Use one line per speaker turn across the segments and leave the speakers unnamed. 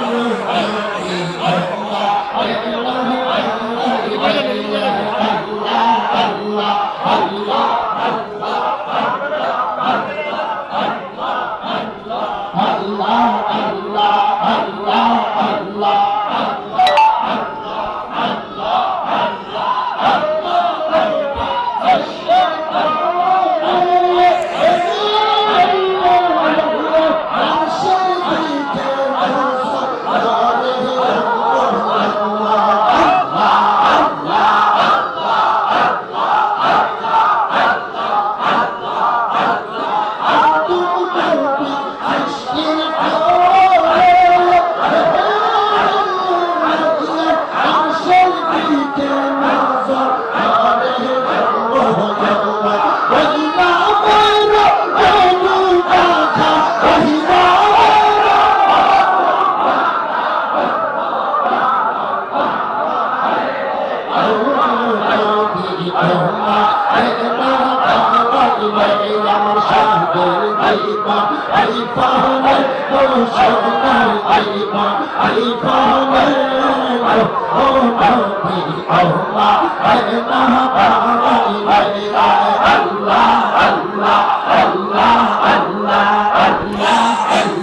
الله الله الله বাংলায় আমার সাগর আইবা আইবা হলাই ও সাগর আইবা আইবা হলাই ও নবী আল্লাহ আইনা বাংলায় মাইরা আল্লাহ আল্লাহ আল্লাহ আল্লাহ আল্লাহ আল্লাহ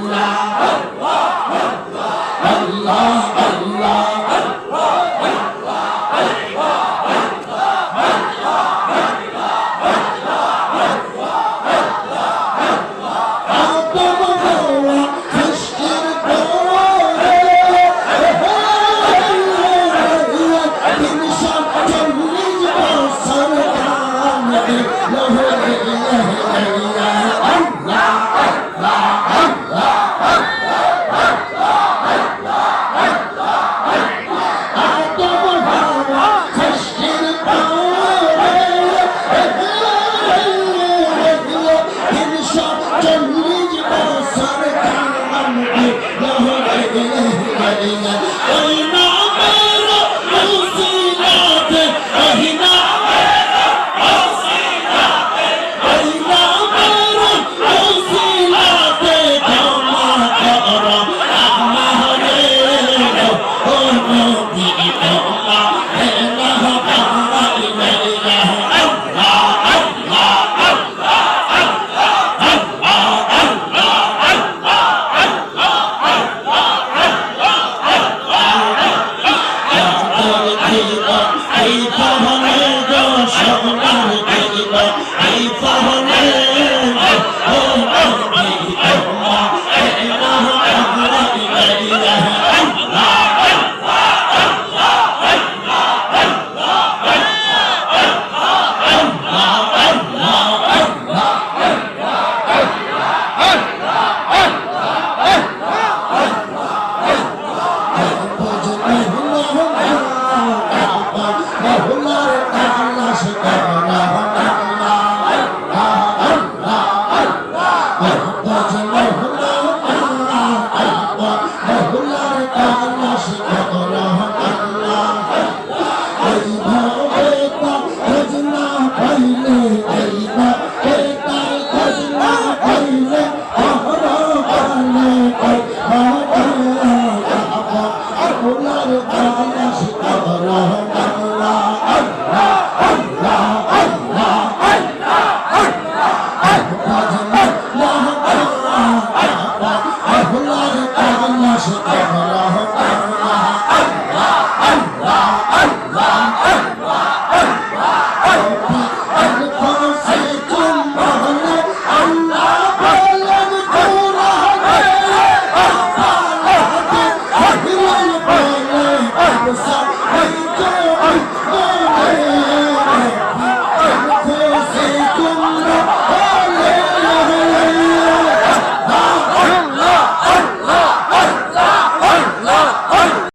ওই নামের